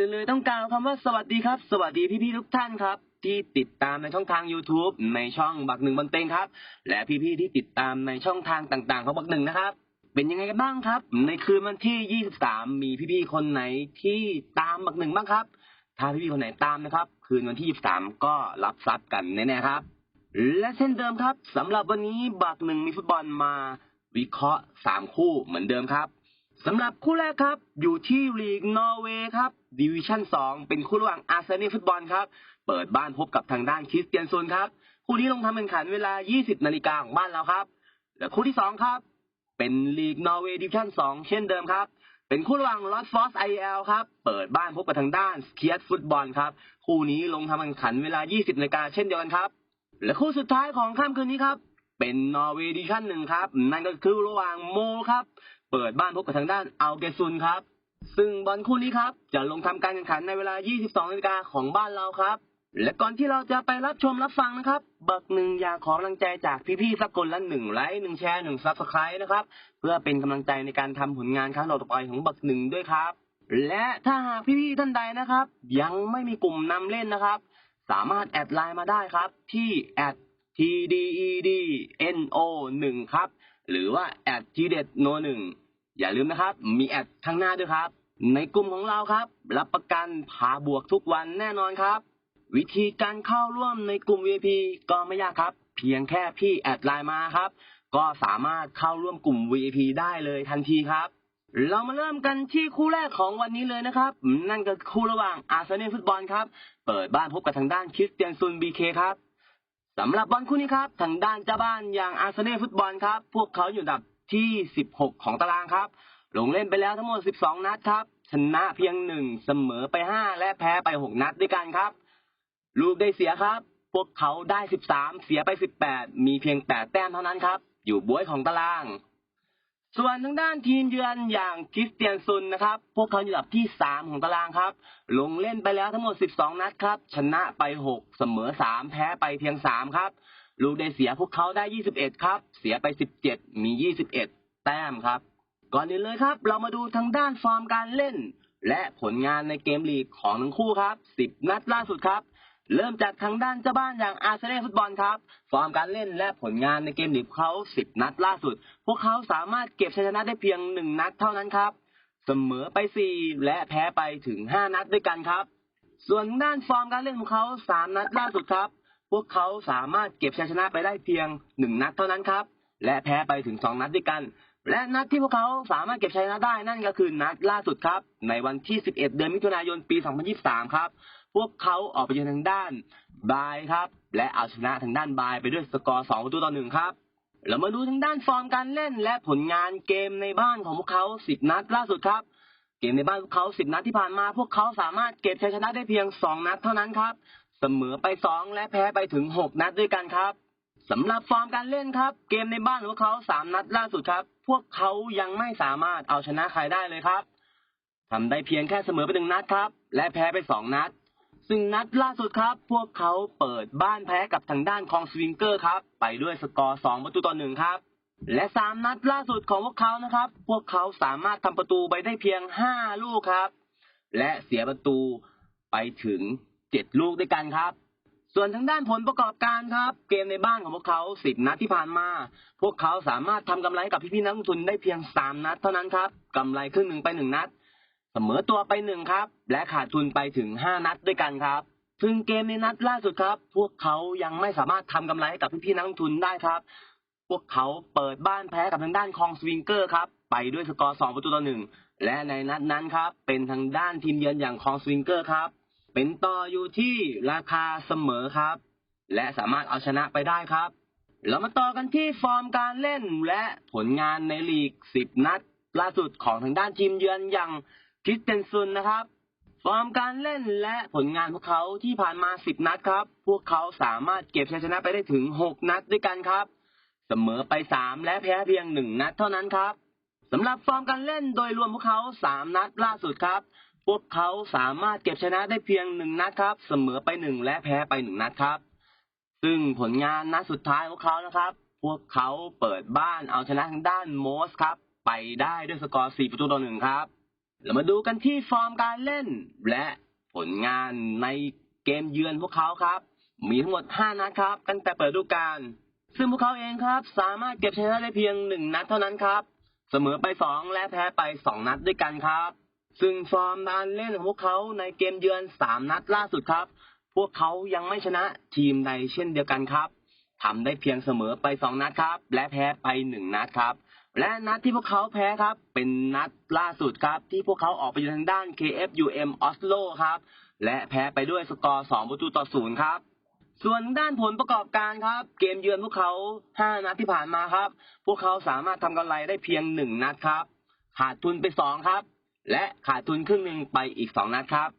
อื่นเลยต้องกล่าวคำว่าสวัสดีครับ สวัสดีพี่ๆทุกท่านครับ ที่ติดตามในช่องทาง YouTube ในช่องบักหนึ่งบันเตงครับ และพี่ๆที่ติดตามในช่องทางต่างๆของบักหนึ่งนะครับ เป็นยังไงกันบ้างครับ ในคืนวันที่ 23 มีพี่ๆคนไหนที่ตามบักหนึ่งบ้างครับ ถ้าพี่ๆคนไหนตามนะครับ คืนวันที่ 23 ก็รับทรัพย์กันแน่ๆครับและเช่นเดิมครับสำหรับวันนี้บักหนึ่งมีฟุตบอลมาวิเคราะห์3คู่เหมือนเดิมครับ สำหรับคู่แรกครับ อยู่ที่ลีกนอร์เวย์ครับดิวิชั่น 2 เป็นคู่ระหว่างอาร์เซนอลฟุตบอลครับ เปิดบ้านพบกับทางด้านคริสเตียนซุนครับ คู่นี้ลงทำแข่งขันเวลา 20 นาฬิกาของบ้านเราครับ และคู่ที่ 2 ครับ เป็นลีกนอร์เวย์ดิวิชั่น 2 เช่นเดิมครับ เป็นคู่ระหว่างลอสฟอสไอเอลครับ เปิดบ้านพบกับทางด้านสเคียสฟุตบอลครับ คู่นี้ลงทำแข่งขันเวลา 20 นาฬิกาเช่นเดียวกันครับ และคู่สุดท้ายของค่ำคืนนี้ครับ เป็นนอร์เวย์ดิวิชั่นหนึ่งครับ นั่นก็คือระหว่างโมครับ เปิดบ้านพบกับทางด้านอัลเกซุนครับ ซึ่งบอลคู่นี้ครับจะลงทำการแข่งขันในเวลา 22นาฬิกาของบ้านเราครับ และก่อนที่เราจะไปรับชมรับฟังนะครับบักหนึ่งอยากขอกำลังใจจากพี่ๆสักคนละหนึ่งไลค์หนึ่งแชร์หนึ่งซับสไครต์นะครับ เพื่อเป็นกำลังใจในการทำผลงานครั้งต่อไปของบักหนึ่งด้วยครับ และถ้าหากพี่ๆท่านใดนะครับ ยังไม่มีกลุ่มนำเล่นนะครับ สามารถแอดไลน์มาได้ครับที่ @tdedno 1ครับ หรือว่า @tdedno 1อย่าลืมนะครับ มีแอดข้างหน้าด้วยครับ ในกลุ่มของเราครับ รับประกันพาบวกทุกวันแน่นอนครับ วิธีการเข้าร่วมในกลุ่ม VIP ก็ไม่ยากครับ เพียงแค่พี่แอดไลน์มาครับ ก็สามารถเข้าร่วมกลุ่ม VIP ได้เลยทันทีครับ เรามาเริ่มกันที่คู่แรกของวันนี้เลยนะครับ นั่นก็คู่ระหว่างอาร์เซนอลฟุตบอลครับ เปิดบ้านพบกับทางด้านคริสเตียนซุนบีเคครับ สำหรับบอลคู่นี้ครับทางด้านเจ้าบ้านอย่างอาร์เซนอลฟุตบอลครับ พวกเขาอยู่อันดับที่ 16 ของตารางครับ ลงเล่นไปแล้วทั้งหมด 12 นัดครับ ชนะเพียงหนึ่งเสมอไป 5 และแพ้ไป 6 นัดด้วยกันครับ ลูกได้เสียครับ พวกเขาได้ 13 เสียไป 18 มีเพียง 8 แต้มเท่านั้นครับ อยู่บ้วยของตาราง ส่วนทางด้านทีมเยือนอย่างคริสเตียนซุนนะครับ พวกเขาอยู่อันดับที่ 3 ของตารางครับ ลงเล่นไปแล้วทั้งหมด 12 นัดครับ ชนะไป 6 เสมอ 3 แพ้ไปเพียง 3 ครับ ลูกได้เสียพวกเขาได้ 21 ครับ เสียไป 17 มี 21 แต้มครับ ก่อนอื่นเลยครับ เรามาดูทางด้านฟอร์มการเล่น และผลงานในเกมลีกของทั้งคู่ครับ 10 นัดล่าสุดครับ เริ่มจากทางด้านเจ้าบ้านอย่างอาร์เซนอลฟุตบอลครับ ฟอร์มการเล่นและผลงานในเกมลีกเขา 10 นัดล่าสุด พวกเขาสามารถเก็บชัยชนะได้เพียง 1 นัดเท่านั้นครับ เสมอไป 4 และแพ้ไปถึง 5 นัดด้วยกันครับ ส่วนด้านฟอร์มการเล่นของเขา 3 นัดล่าสุดครับ พวกเขาสามารถเก็บชัยชนะไปได้เพียง 1 นัดเท่านั้นครับ และแพ้ไปถึง 2 นัดด้วยกัน และนัดที่พวกเขาสามารถเก็บชัยชนะได้นั่นก็คือนัดล่าสุดครับ ในวันที่ 11 เดือนมิถุนายน ปี 2023 ครับ พวกเขาออกไปยืนทางด้านบายครับ และเอาชนะทางด้านบายไปด้วยสกอร์2ประตูต่อหนึ่งครับเรามาดูทางด้านฟอร์มการเล่นและผลงานเกมในบ้านของพวกเขา10นัดล่าสุดครับเกมในบ้านพวกเขา10นัดที่ผ่านมา พวกเขาสามารถเก็บชัยชนะได้เพียง2นัดเท่านั้นครับ เสมอไป2และแพ้ไปถึง6นัดด้วยกันครับสำหรับฟอร์มการเล่นครับ เกมในบ้านของพวกเขา3นัดล่าสุดครับ พวกเขายังไม่สามารถเอาชนะใครได้เลยครับทำได้เพียงแค่เสมอไปหนึ่งนัดครับ และแพ้ไป2นัด ซึ่งนัดล่าสุดครับ พวกเขาเปิดบ้านแพ้กับทางด้านคองสวิงเกอร์ครับ ไปด้วยสกอร์ 2 ประตูต่อหนึ่งครับ และสามนัดล่าสุดของพวกเขานะครับ พวกเขาสามารถทำประตูไปได้เพียง 5 ลูกครับ และเสียประตูไปถึง 7 ลูกด้วยกันครับ ส่วนทางด้านผลประกอบการครับ เกมในบ้านของพวกเขา 10 นัดที่ผ่านมา พวกเขาสามารถทำกำไรกับพี่ๆนักลงทุนได้เพียง 3 นัดเท่านั้นครับกำไรครึ่งหนึ่งไป 1 นัด เสมอตัวไปหนึ่งครับ และขาดทุนไปถึง5นัดด้วยกันครับซึ่งเกมในนัดล่าสุดครับ พวกเขายังไม่สามารถทำกำไรกับพี่ๆนักลงทุนได้ครับ พวกเขาเปิดบ้านแพ้กับทางด้านคองสวิงเกอร์ครับ ไปด้วยสกอร์2ประตูต่อหนึ่งและในนัดนั้นครับ เป็นทางด้านทีมเยือนอย่างคองสวิงเกอร์ครับ เป็นต่ออยู่ที่ราคาเสมอครับ และสามารถเอาชนะไปได้ครับ เรามาต่อกันที่ฟอร์มการเล่นและผลงานในลีก 10 นัดล่าสุดของทางด้านทีมเยือนอย่าง คริสเตนซุนนะครับ ฟอร์มการเล่นและผลงานพวกเขาที่ผ่านมา 10 นัดครับ พวกเขาสามารถเก็บชัยชนะไปได้ถึง 6 นัดด้วยกันครับ เสมอไป 3 และแพ้เพียง 1 นัดเท่านั้นครับสำหรับฟอร์มการเล่นโดยรวมพวกเขา 3 นัดล่าสุดครับ พวกเขาสามารถเก็บชนะได้เพียง 1 นัดครับ เสมอไป 1 และแพ้ไป 1 นัดครับ ซึ่งผลงานนัดสุดท้ายของเขานะครับพวกเขาเปิดบ้านเอาชนะทางด้านโมสครับ ไปได้ด้วยสกอร์ 4 ประตูต่อหนึ่งครับ เรามาดูกันที่ฟอร์มการเล่น และผลงานในเกมเยือนพวกเขาครับ มีทั้งหมด 5 นัดครับ ตั้งแต่เปิดฤดูกาลซึ่งพวกเขาเองครับ สามารถเก็บชนะได้เพียง 1 นัดเท่านั้นครับ เสมอไป 2 และแพ้ไป 2 นัดด้วยกันครับ ซึ่งฟอร์มการเล่นของพวกเขาในเกมเยือน 3 นัดล่าสุดครับ พวกเขายังไม่ชนะทีมใดเช่นเดียวกันครับทำได้เพียงเสมอไป 2 นัดครับ และแพ้ไป 1 นัดครับ และนัดที่พวกเขาแพ้ครับ เป็นนัดล่าสุดครับ ที่พวกเขาออกไปอยู่ทางด้าน KFUM Oslo ครับ และแพ้ไปด้วยสกอร์ 2 ประตูต่อ 0 ครับ ส่วนด้านผลประกอบการครับ เกมเยือนพวกเขา 5 นัดที่ผ่านมาครับ พวกเขาสามารถทำกำไรได้เพียง 1 นัดครับ ขาดทุนไป 2 ครับ และขาดทุนครึ่งหนึ่งไปอีก 2 นัดครับ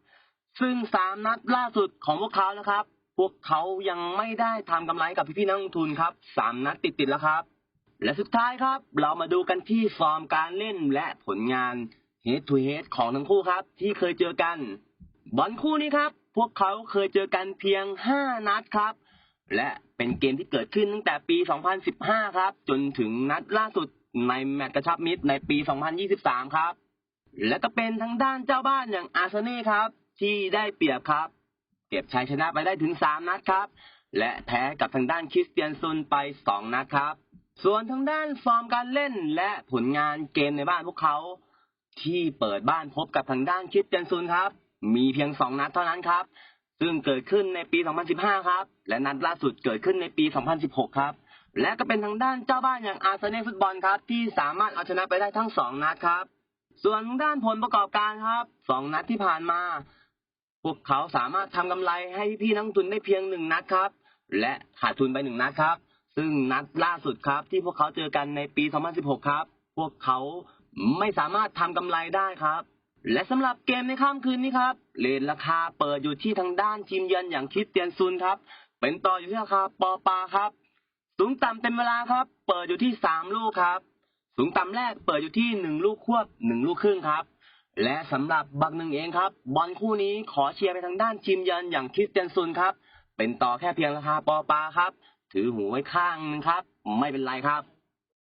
ซึ่ง 3 นัดล่าสุดของพวกเขานะครับ พวกเขายังไม่ได้ทำกำไรกับพี่ๆนักลงทุนครับ 3 นัดติดๆแล้วครับ และสุดท้ายครับ เรามาดูกันที่ฟอร์มการเล่นและผลงาน head to head ของทั้งคู่ครับ ที่เคยเจอกัน บอลคู่นี้ครับ พวกเขาเคยเจอกันเพียง 5 นัดครับ และเป็นเกมที่เกิดขึ้นตั้งแต่ปี 2015 ครับ จนถึงนัดล่าสุดในแมตช์กระชับมิตรในปี 2023 ครับ และก็เป็นทางด้านเจ้าบ้านอย่างอาร์เซนอลครับ ที่ได้เปรียบครับ เก็บชัยชนะไปได้ถึง 3 นัดครับ และแพ้กับทางด้านคริสเตียนซุนไป 2 นัดครับ ส่วนทางด้านฟอร์มการเล่นและผลงานเกมในบ้านพวกเขา ที่เปิดบ้านพบกับทางด้านคริสเตียนซุนครับ มีเพียง2นัดเท่านั้นครับ ซึ่งเกิดขึ้นในปี 2015 ครับ และนัดล่าสุดเกิดขึ้นในปี 2016 ครับ และก็เป็นทางด้านเจ้าบ้านอย่างอาร์เซนอลฟุตบอลครับ ที่สามารถเอาชนะไปได้ทั้ง2นัดครับ ส่วนทางด้านผลประกอบการครับ2นัดที่ผ่านมา พวกเขาสามารถทำกำไรให้พี่นักทุนได้เพียง1นัดครับ และขาดทุนไป1นัดครับ ซึ่งนัดล่าสุดครับที่พวกเขาเจอกันในปี 2016 ครับ พวกเขาไม่สามารถทำกำไรได้ครับ และสำหรับเกมในค่ำคืนนี้ครับเลทราคาเปิดอยู่ที่ทางด้านทีมเยือนอย่างคริสเตียนซุนครับ เป็นต่ออยู่ที่ราคาปอปาครับ สูงต่ำเต็มเวลาครับ เปิดอยู่ที่สามลูกครับ สูงต่ำแรกเปิดอยู่ที่หนึ่งลูกควบหนึ่งลูกครึ่งครับ และสำหรับบักหนึ่งเองครับ บอลคู่นี้ขอเชียร์ไปทางด้านทีมเยือนอย่างคิสเตียนซุนครับ เป็นต่อแค่เพียงราคาปอปาครับ ถือหูไว้ข้างหนึงครับ ไม่เป็นไรครับ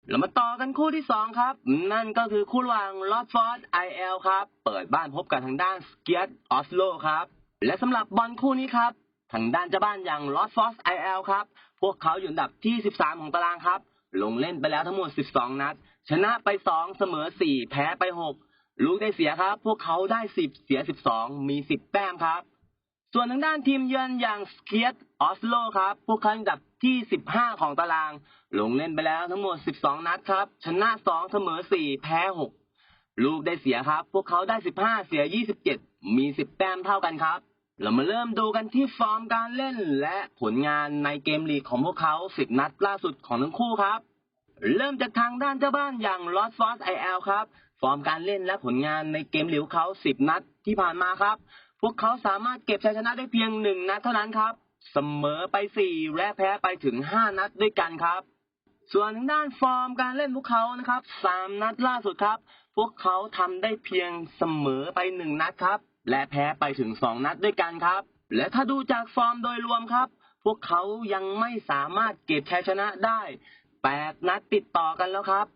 เรามาต่อกันคู่ที่สองครับ นั่นก็คือคู่ระหว่างลอตฟอร์ดไอเอลครับ เปิดบ้านพบกับทางด้านสเกียตออสโลครับ และสำหรับบอลคู่นี้ครับ ทางด้านเจ้าบ้านอย่างลอตฟอร์ดไอเอลครับ พวกเขาอยู่อันดับที่ 13 ของตารางครับ ลงเล่นไปแล้วทั้งหมด 12 นัด ชนะไป 2 เสมอ 4 แพ้ไป 6 ลูกได้เสียครับ พวกเขาได้ 10 เสีย 12 มี 10 แต้มครับ ส่วนทางด้านทีมเยือนอย่างสเกียตออสโลครับ พวกเขาอยู่อันดับ ที่ 15 ของตาราง ลงเล่นไปแล้วทั้งหมด 12 นัดครับ ชนะ 2 เสมอ 4 แพ้ 6 ลูกได้เสียครับ พวกเขาได้ 15 เสีย 27 มี 10 แต้มเท่ากันครับ เรามาเริ่มดูกันที่ฟอร์มการเล่นและผลงานในเกมลีกของพวกเขา 10 นัดล่าสุดของทั้งคู่ครับ เริ่มจากทางด้านเจ้าบ้านอย่างลอสฟอสไอเอลครับ ฟอร์มการเล่นและผลงานในเกมหลิวเขา 10 นัดที่ผ่านมาครับ พวกเขาสามารถเก็บชัยชนะได้เพียงหนึ่งนัดเท่านั้นครับ เสมอไป4และแพ้ไปถึง5นัดด้วยกันครับ ส่วนทางด้านฟอร์มการเล่นพวกเขานะครับ3นัดล่าสุดครับ พวกเขาทำได้เพียงเสมอไป1นัดครับ และแพ้ไปถึง2นัดด้วยกันครับ และถ้าดูจากฟอร์มโดยรวมครับ พวกเขายังไม่สามารถเก็บชัยชนะได้8นัดติดต่อกันแล้วครับ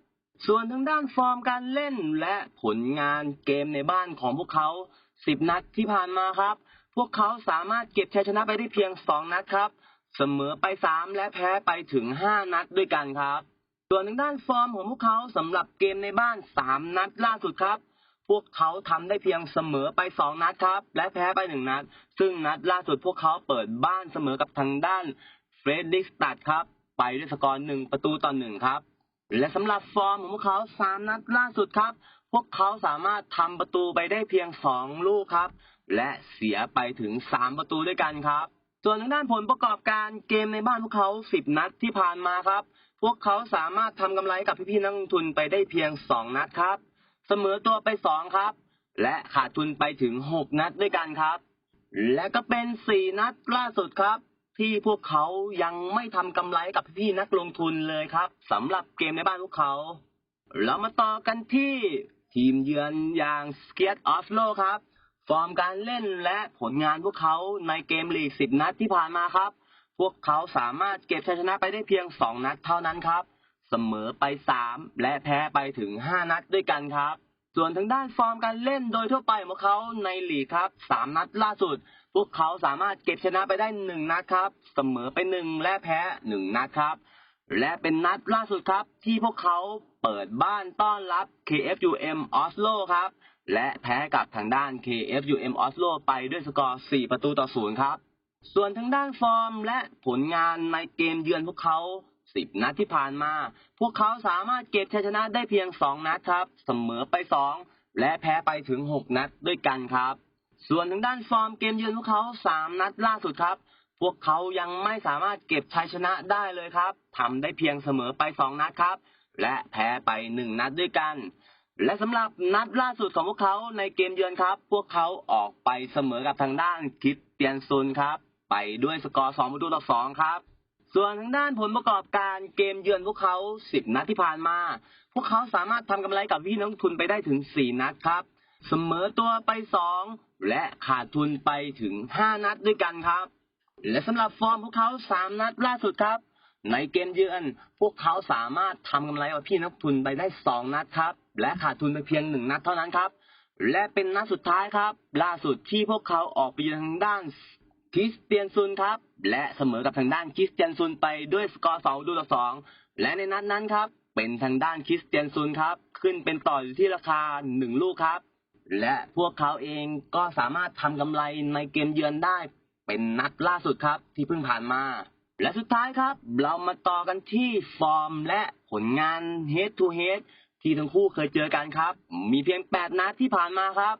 ส่วนทางด้านฟอร์มการเล่นและผลงานเกมในบ้านของพวกเขา10นัดที่ผ่านมาครับ พวกเขาสามารถเก็บชัยชนะไปได้เพียง 2 นัดครับ เสมอไป 3 และแพ้ไปถึง 5 นัดด้วยกันครับ ส่วนทางด้านฟอร์มของพวกเขาสำหรับเกมในบ้าน 3 นัดล่าสุดครับ พวกเขาทำได้เพียงเสมอไป 2 นัดครับ และแพ้ไป 1 นัด ซึ่งนัดล่าสุดพวกเขาเปิดบ้านเสมอกับทางด้านเฟรดริกสตัดครับ ไปด้วยสกอร์1ประตูต่อ1ครับ และสำหรับฟอร์มของพวกเขา3นัดล่าสุดครับ พวกเขาสามารถทำประตูไปได้เพียง2ลูกครับ และเสียไปถึง 3 ประตูด้วยกันครับ ส่วนทางด้านผลประกอบการเกมในบ้านพวกเขา 10 นัดที่ผ่านมาครับ พวกเขาสามารถทำกำไรกับพี่ๆนักลงทุนไปได้เพียง 2 นัดครับ เสมอตัวไป 2 ครับ และขาดทุนไปถึง 6 นัดด้วยกันครับ และก็เป็น 4 นัดล่าสุดครับ ที่พวกเขายังไม่ทำกำไรกับพี่ๆนักลงทุนเลยครับสำหรับเกมในบ้านพวกเขา เรามาต่อกันที่ทีมเยือนอย่างสเกียตออสโลครับ ฟอร์มการเล่นและผลงานพวกเขาในเกมลีก10นัดที่ผ่านมาครับ พวกเขาสามารถเก็บชัยชนะไปได้เพียง2นัดเท่านั้นครับ เสมอไป3และแพ้ไปถึง5นัดด้วยกันครับ ส่วนทางด้านฟอร์มการเล่นโดยทั่วไปของเขาในลีกครับสามนัดล่าสุด พวกเขาสามารถเก็บชนะไปได้หนึ่งนัดครับ เสมอไปหนึ่งและแพ้หนึ่งนัดครับ และเป็นนัดล่าสุดครับ ที่พวกเขาเปิดบ้านต้อนรับ KFUM Oslo ครับ และแพ้กับทางด้าน KFUM Oslo ไปด้วยสกอร์ 4 ประตูต่อศูนย์ครับ ส่วนทางด้านฟอร์มและผลงานในเกมเยือนพวกเขา10นัดที่ผ่านมา พวกเขาสามารถเก็บชัยชนะได้เพียง2นัดครับ เสมอไป2และแพ้ไปถึง6นัดด้วยกันครับ ส่วนทางด้านฟอร์มเกมเยือนพวกเขา3นัดล่าสุดครับ พวกเขายังไม่สามารถเก็บชัยชนะได้เลยครับทำได้เพียงเสมอไป2นัดครับ และแพ้ไป1นัดด้วยกัน และสำหรับนัดล่าสุดของพวกเขาในเกมเยือนครับ พวกเขาออกไปเสมอกับทางด้านคริสเตียนซุนครับ ไปด้วยสกอร์2ประตูต่อ2ครับ ส่วนทางด้านผลประกอบการเกมเยือนพวกเขา 10 นัดที่ผ่านมา พวกเขาสามารถทำกำไรกับพี่น้องทุนไปได้ถึง 4 นัดครับ เสมอตัวไป 2 และขาดทุนไปถึง 5 นัดด้วยกันครับ และสำหรับฟอร์มพวกเขา 3 นัดล่าสุดครับ ในเกมเยือน พวกเขาสามารถทำกำไรกับพี่นักทุนไปได้ 2 นัดครับ และขาดทุนไปเพียง1นัดเท่านั้นครับ และเป็นนัดสุดท้ายครับ ล่าสุดที่พวกเขาออกไปยืนทางด้านคริสเตียนซุนครับ และเสมอกับทางด้านคริสเตียนซุนไปด้วยสกอร์2ดูต่อ2และในนัดนั้นครับ เป็นทางด้านคริสเตียนซุนครับ ขึ้นเป็นต่ออยู่ที่ราคา1ลูกครับ และพวกเขาเองก็สามารถทำกำไรในเกมเยือนได้ เป็นนัดล่าสุดครับที่เพิ่งผ่านมา และสุดท้ายครับ เรามาต่อกันที่ฟอร์มและผลงาน head to head ที่ทั้งคู่เคยเจอกันครับ มีเพียง 8 นัดที่ผ่านมาครับ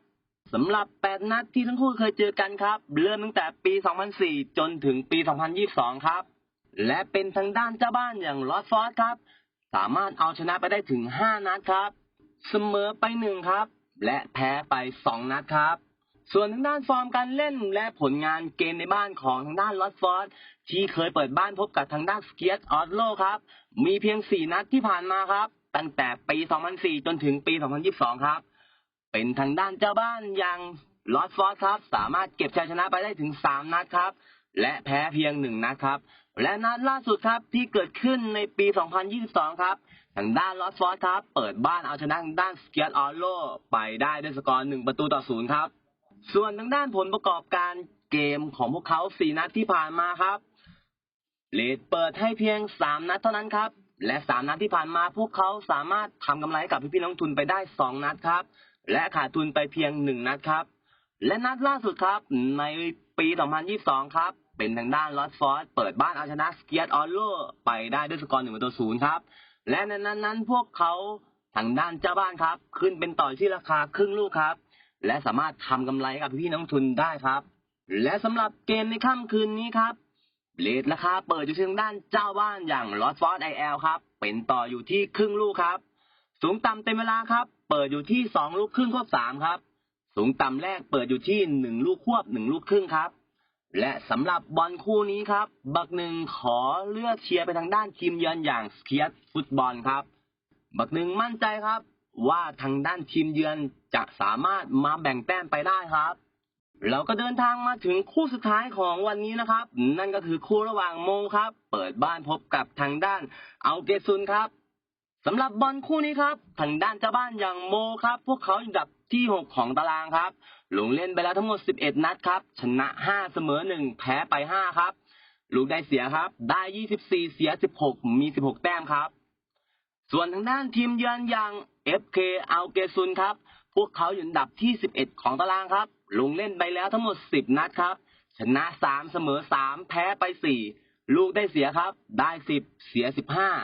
สำหรับ 8 นัดที่ทั้งคู่เคยเจอกันครับ เริ่มตั้งแต่ปี 2004 จนถึงปี 2022 ครับ และเป็นทางด้านเจ้าบ้านอย่างลอสฟอร์ดครับ สามารถเอาชนะไปได้ถึง 5 นัดครับ เสมอไป 1 ครับ และแพ้ไป 2 นัดครับ ส่วนทางด้านฟอร์มการเล่นและผลงานเกมในบ้านของทางด้านลอสฟอร์ดที่เคยเปิดบ้านพบกับทางด้านสเกียตออสโลครับ มีเพียง 4 นัดที่ผ่านมาครับ ตั้งแต่ปี 2004 จนถึงปี 2022 ครับ เป็นทางด้านเจ้าบ้านอย่างลอสฟอร์ครับ สามารถเก็บชัยชนะไปได้ถึง 3 นัดครับ และแพ้เพียง 1 นัดครับ และนัดล่าสุดครับที่เกิดขึ้นในปี 2022 ครับ ทางด้านลอสฟอร์ครับ เปิดบ้านเอาชนะทางด้านสเกียตออโลไปได้ด้วยสกอร์1ประตูต่อ0ครับ ส่วนทางด้านผลประกอบการเกมของพวกเขา 4 นัดที่ผ่านมาครับเลดเปิดให้เพียง 3 นัดเท่านั้นครับ และ3นัดที่ผ่านมาพวกเขาสามารถทำกำไรกับพี่ๆน้องทุนไปได้2นัดครับ และขาดทุนไปเพียง1นัดครับ และนัดล่าสุดครับ ในปี 2022 ครับ เป็นทางด้านลอสฟอร์ดเปิดบ้านเอาชนะสเกียตออลโลไปได้ด้วยสกอร์1ประตูศูนย์ครับ และในนั้นนั้นพวกเขาทางด้านเจ้าบ้านครับ ขึ้นเป็นต่อที่ราคาครึ่งลูกครับ และสามารถทำกำไรกับพี่น้องทุนได้ครับ และสำหรับเกมในค่ำคืนนี้ครับ เลทราคาเปิดอยู่ที่ทางด้านเจ้าบ้านอย่างลอสฟอร์ดไอแอลครับ เป็นต่ออยู่ที่ครึ่งลูกครับ สูงต่ำเต็มเวลาครับ เปิดอยู่ที่สองลูกครึ่งควบสามครับ สูงต่ำแรกเปิดอยู่ที่หนึ่งลูกควบหนึ่งลูกครึ่งครับ และสำหรับบอลคู่นี้ครับ บักหนึ่งขอเลือกเชียร์ไปทางด้านทีมเยือนอย่างสเคียตฟุตบอลครับ บักหนึ่งมั่นใจครับ ว่าทางด้านทีมเยือนจะสามารถมาแบ่งแต้มไปได้ครับ เราก็เดินทางมาถึงคู่สุดท้ายของวันนี้นะครับ นั่นก็คือคู่ระหว่างโมครับ เปิดบ้านพบกับทางด้านเอาเกซุนครับสำหรับบอลคู่นี้ครับ ทางด้านเจ้าบ้านอย่างโมครับ พวกเขาอยู่อันดับที่6ของตารางครับ ลงเล่นไปแล้วทั้งหมด 11 นัดครับ ชนะ 5 เสมอ 1 แพ้ไป 5 ครับ ลูกได้เสียครับ ได้ 24 เสีย 16 มี 16 แต้มครับ ส่วนทางด้านทีมเยือนอย่าง FK เอัลเกซุนครับ พวกเขาอยู่อันดับที่ 11 ของตารางครับ ลงเล่นไปแล้วทั้งหมด10นัดครับ ชนะ3เสมอ3แพ้ไป4ลูกได้เสียครับ ได้10เสีย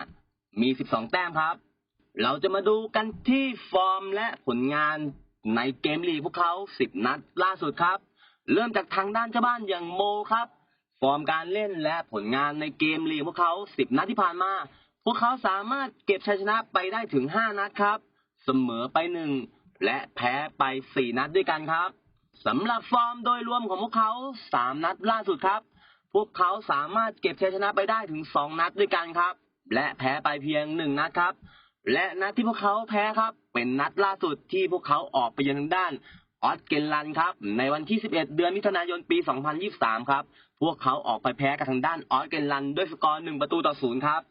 15มี12แต้มครับ เราจะมาดูกันที่ฟอร์มและผลงานในเกมลีกพวกเขา10นัดล่าสุดครับ เริ่มจากทางด้านเจ้าบ้านอย่างโมครับ ฟอร์มการเล่นและผลงานในเกมลีกพวกเขา10นัดที่ผ่านมา พวกเขาสามารถเก็บชัยชนะไปได้ถึง5นัดครับ เสมอไป1และแพ้ไป4นัดด้วยกันครับ สำหรับฟอร์มโดยรวมของพวกเขา3นัดล่าสุดครับ พวกเขาสามารถเก็บชัยชนะไปได้ถึง2นัดด้วยกันครับ และแพ้ไปเพียง1นัดครับ และนัดที่พวกเขาแพ้ครับ เป็นนัดล่าสุดที่พวกเขาออกไปยังทางด้านออสเกนลันครับ ในวันที่ 11 เดือนมิถุนายนปี 2023 ครับ พวกเขาออกไปแพ้กับทางด้านออสเกนลันด้วยสกอร์1ประตูต่อ0ครับ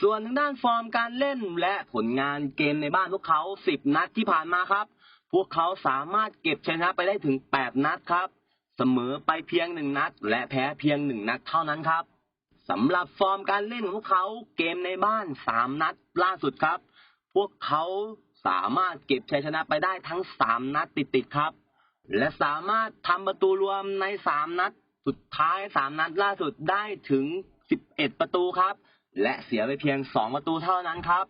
ส่วนทางด้านฟอร์มการเล่นและผลงานเกมในบ้านพวกเขา 10 นัดที่ผ่านมาครับ พวกเขาสามารถเก็บชนะไปได้ถึง 8 นัดครับ เสมอไปเพียงหนึ่งนัด และแพ้เพียงหนึ่งนัดเท่านั้นครับสำหรับฟอร์มการเล่นของเขาเกมในบ้าน 3 นัดล่าสุดครับ พวกเขาสามารถเก็บชัยชนะไปได้ทั้ง 3 นัดติดๆครับ และสามารถทำประตูรวมใน 3 นัด สุดท้าย 3 นัดล่าสุดได้ถึง 11 ประตูครับ และเสียไปเพียง 2 ประตูเท่านั้นครับ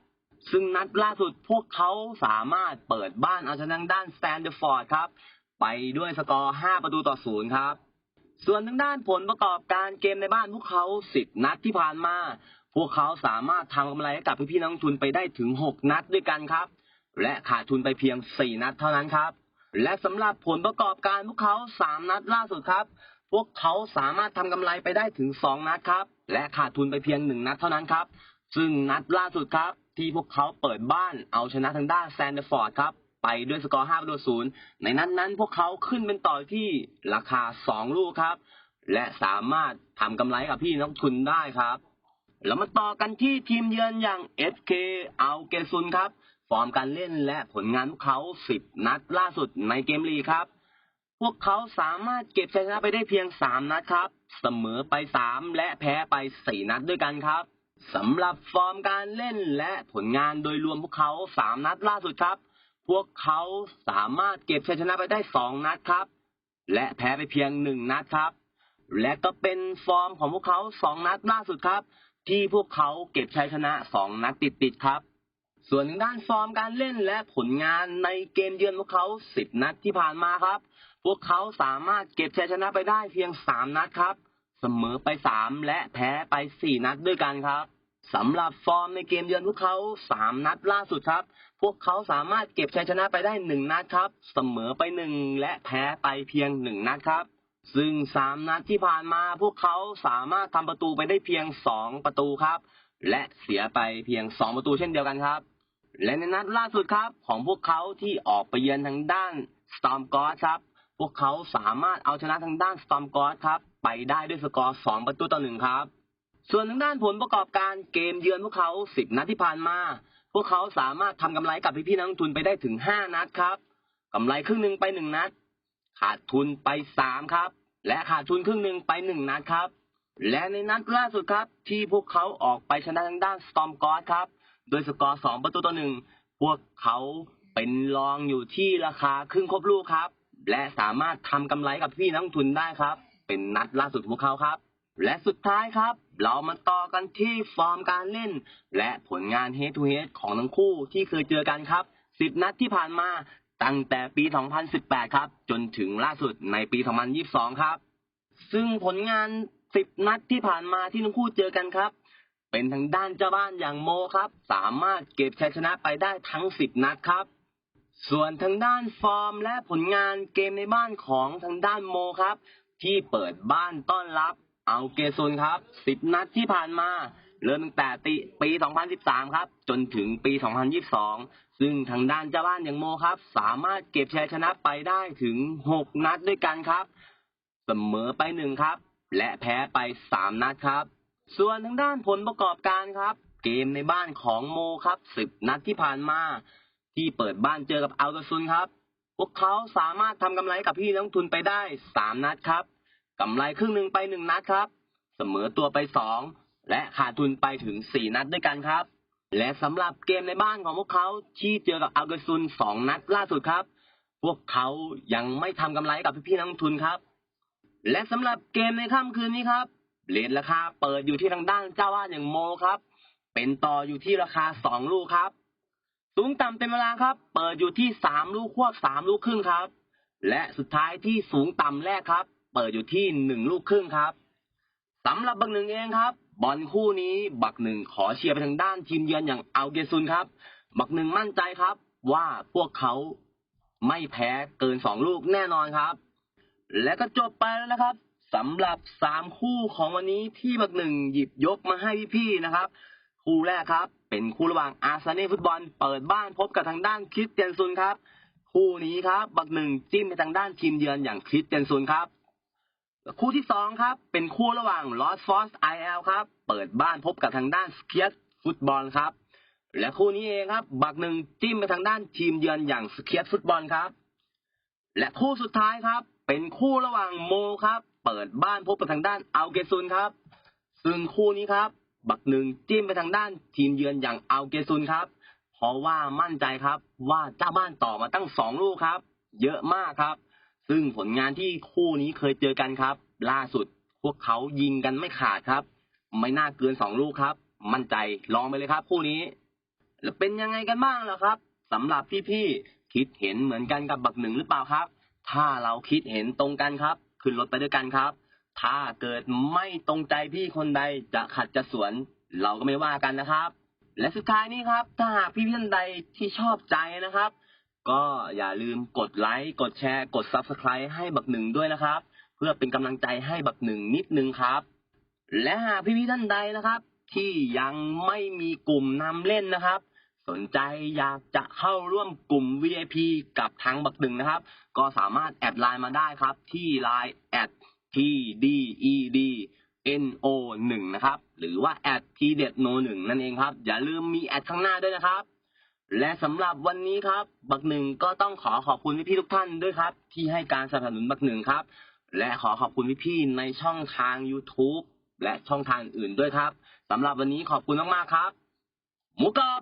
ซึ่งนัดล่าสุดพวกเขาสามารถเปิดบ้านเอาชนะด้านสแตนเดอร์ฟอร์ดครับ ไปด้วยสกอร์ 5 ประตูต่อ 0 ครับ ส่วนทางด้านผลประกอบการเกมในบ้านพวกเขา 10 นัดที่ผ่านมา พวกเขาสามารถทำกำไรให้กับพี่ๆนักลงทุนไปได้ถึง 6 นัดด้วยกันครับ และขาดทุนไปเพียง 4 นัดเท่านั้นครับ และสำหรับผลประกอบการพวกเขา 3 นัดล่าสุดครับ พวกเขาสามารถทำกำไรไปได้ถึง 2 นัดครับ และขาดทุนไปเพียง 1 นัดเท่านั้นครับ ซึ่งนัดล่าสุดครับ ที่พวกเขาเปิดบ้านเอาชนะทางด้านแซนเดอร์ฟอร์ดครับ ไปด้วยสกอร์5ประตูศูนย์ในนั้นนั้นพวกเขาขึ้นเป็นต่อที่ราคา 2 ลูกครับ และสามารถทำกำไรกับพี่นักทุนได้ครับแล้วมาต่อกันที่ทีมเยือนอย่าง FK เอาเกซุนครับ ฟอร์มการเล่นและผลงานพวกเขา 10 นัดล่าสุดในเกมลีกครับ พวกเขาสามารถเก็บชัยชนะไปได้เพียง 3 นัดครับ เสมอไป 3 และแพ้ไป 4 นัดด้วยกันครับ สำหรับฟอร์มการเล่นและผลงานโดยรวมพวกเขา3นัดล่าสุดครับ พวกเขาสามารถเก็บชัยชนะไปได้2นัดครับ และแพ้ไปเพียง1นัดครับ และก็เป็นฟอร์มของพวกเขา2นัดล่าสุดครับ ที่พวกเขาเก็บชัยชนะ2นัดติดๆครับ ส่วนทางด้านฟอร์มการเล่นและผลงานในเกมเยือนพวกเขา10นัดที่ผ่านมาครับ พวกเขาสามารถเก็บชัยชนะไปได้เพียง3นัดครับ สมอไป3และแพ้ไป4นัดด้วยกันครับสำหรับฟอร์มในเกมเยือนพวกเขา3นัดล่าสุดครับ พวกเขาสามารถเก็บชัยชนะไปได้1นัดครับ เสมอไป1และแพ้ไปเพียง1นัดครับ ซึ่ง3นัดที่ผ่านมาพวกเขาสามารถทำประตูไปได้เพียง2ประตูครับ และเสียไปเพียง2ประตูเช่นเดียวกันครับ และในนัดล่าสุดครับ ของพวกเขาที่ออกไปเยือนทางด้าน Storm g o d ครับ พวกเขาสามารถเอาชนะทางด้าน Storm g o d ครับ ไปได้ด้วยสกอร์ 2 ประตูต่อหนึ่งครับ ส่วนทางด้านผลประกอบการเกมเยือนพวกเขา 10 นัดที่ผ่านมา พวกเขาสามารถทำกำไรกับพี่ๆนักลงทุนไปได้ถึง 5 นัดครับกำไรครึ่งหนึ่งไปหนึ่งนัด ขาดทุนไป 3 ครับ และขาดทุนครึ่งหนึ่งไป 1 นัดครับ และในนัดล่าสุดครับ ที่พวกเขาออกไปชนะทางด้าน Storm g o d ครับโดยสกอร์ 2 ประตูต่อหนึ่งพวกเขาเป็นรองอยู่ที่ราคาครึ่งครบลูกครับ และสามารถทำกำไรกับพี่นักลงทุนได้ครับ เป็นนัดล่าสุดของพวกเขาครับ และสุดท้ายครับ เรามาต่อกันที่ฟอร์มการเล่น และผลงาน head to head ของทั้งคู่ที่เคยเจอกันครับ 10 นัดที่ผ่านมาตั้งแต่ปี 2018 ครับ จนถึงล่าสุดในปี 2022 ครับ ซึ่งผลงาน 10 นัดที่ผ่านมาที่ทั้งคู่เจอกันครับ เป็นทางด้านเจ้าบ้านอย่างโมครับ สามารถเก็บชัยชนะไปได้ทั้ง 10 นัดครับ ส่วนทางด้านฟอร์มและผลงานเกมในบ้านของทางด้านโมครับ ที่เปิดบ้านต้อนรับเอาเกซุนครับ 10 นัดที่ผ่านมา เริ่มตั้งแต่ปีปี 2013 ครับ จนถึงปี 2022 ซึ่งทางด้านเจ้าบ้านอย่างโมครับ สามารถเก็บชัยชนะไปได้ถึง 6 นัดด้วยกันครับ เสมอไปหนึ่งครับ และแพ้ไป 3 นัดครับ ส่วนทางด้านผลประกอบการครับ เกมในบ้านของโมครับ 10 นัดที่ผ่านมา ที่เปิดบ้านเจอกับอัลกาซุนครับ พวกเขาสามารถทำกำไรกับพี่นักทุนไปได้ 3 นัดครับกำไรครึ่งหนึ่งไป 1 นัดครับ เสมอตัวไป 2 และขาดทุนไปถึง 4 นัดด้วยกันครับ และสำหรับเกมในบ้านของพวกเขาที่เจอกับอัลกาซุน 2 นัดล่าสุดครับ พวกเขายังไม่ทำกำไรกับพี่นักทุนครับ และสำหรับเกมในค่ำคืนนี้ครับเลทราคาเปิดอยู่ที่ทางด้านเจ้าว่าอย่างโมครับ เป็นต่ออยู่ที่ราคา 2 ลูกครับ สูงต่ำเต็มเวลาครับ เปิดอยู่ที่3ลูกควบ3ลูกครึ่งครับ และสุดท้ายที่สูงต่ำแรกครับ เปิดอยู่ที่1ลูกครึ่งครับสำหรับบักหนึ่งเองครับ บอลคู่นี้บักหนึ่งขอเชียร์ไปทางด้านทีมเยือนอย่างอัลเกซุนครับ บักหนึ่งมั่นใจครับ ว่าพวกเขาไม่แพ้เกิน2ลูกแน่นอนครับ และก็จบไปแล้วนะครับสำหรับสามคู่ของวันนี้ที่บักหนึ่งหยิบยกมาให้พี่ๆนะครับ คู่แรกครับ เป็นคู่ระหว่างอาร์เซนอลฟุตบอลเปิดบ้านพบกับทางด้านคริสเตียนซุนครับ คู่นี้ครับบักหนึ่งจิ้มไปทางด้านทีมเยือนอย่างคริสเตียนซุนครับคู่ที่สองครับ เป็นคู่ระหว่างลอสฟอสไอเอลครับ เปิดบ้านพบกับทางด้านสเคียสฟุตบอลครับ และคู่นี้เองครับ บักหนึ่งจิ้มไปทางด้านทีมเยือนอย่างสเคียตฟุตบอลครับ และคู่สุดท้ายครับ เป็นคู่ระหว่างโมครับ เปิดบ้านพบกับทางด้านอัลเกซุนครับ ซึ่งคู่นี้ครับ บักหนึ่งจิ้มไปทางด้านทีมเยือนอย่างอัลเกซุนครับ เพราะว่ามั่นใจครับว่าเจ้าบ้านต่อมาตั้งสองลูกครับ เยอะมากครับ ซึ่งผลงานที่คู่นี้เคยเจอกันครับ ล่าสุดพวกเขายิงกันไม่ขาดครับ ไม่น่าเกินสองลูกครับ มั่นใจลองไปเลยครับ คู่นี้แล้วเป็นยังไงกันบ้างล่ะครับสำหรับพี่ๆคิดเห็นเหมือนกันกับบักหนึ่งหรือเปล่าครับ ถ้าเราคิดเห็นตรงกันครับ ขึ้นรถไปด้วยกันครับ ถ้าเกิดไม่ตรงใจพี่คนใดจะขัดจะสวน เราก็ไม่ว่ากันนะครับ และสุดท้ายนี้ครับ ถ้าหากพี่ท่านใดที่ชอบใจนะครับ ก็อย่าลืมกดไลค์กดแชร์ กด Subscribe ให้บักหนึ่งด้วยนะครับ เพื่อเป็นกำลังใจให้บักหนึ่งนิดนึงครับ และหากพี่ๆท่านใดนะครับ ที่ยังไม่มีกลุ่มนำเล่นนะครับสนใจอยากจะเข้าร่วมกลุ่ม VIP กับทางบักหนึ่งนะครับ ก็สามารถแอดไลน์มาได้ครับที่ไลน์แอด TDED NO 1นะครับ หรือว่าแอด t d e d no 1นั่นเองครับ อย่าลืมมีแอดข้างหน้าด้วยนะครับ และสำหรับวันนี้ครับ บักหนึ่งก็ต้องขอขอบคุณพี่ๆทุกท่านด้วยครับ ที่ให้การสนับสนุนบักหนึ่งครับ และขอขอบคุณพี่ๆในช่องทาง YouTube และช่องทางอื่นด้วยครับสำหรับวันนี้ขอบคุณมากๆครับ หมูกรอบ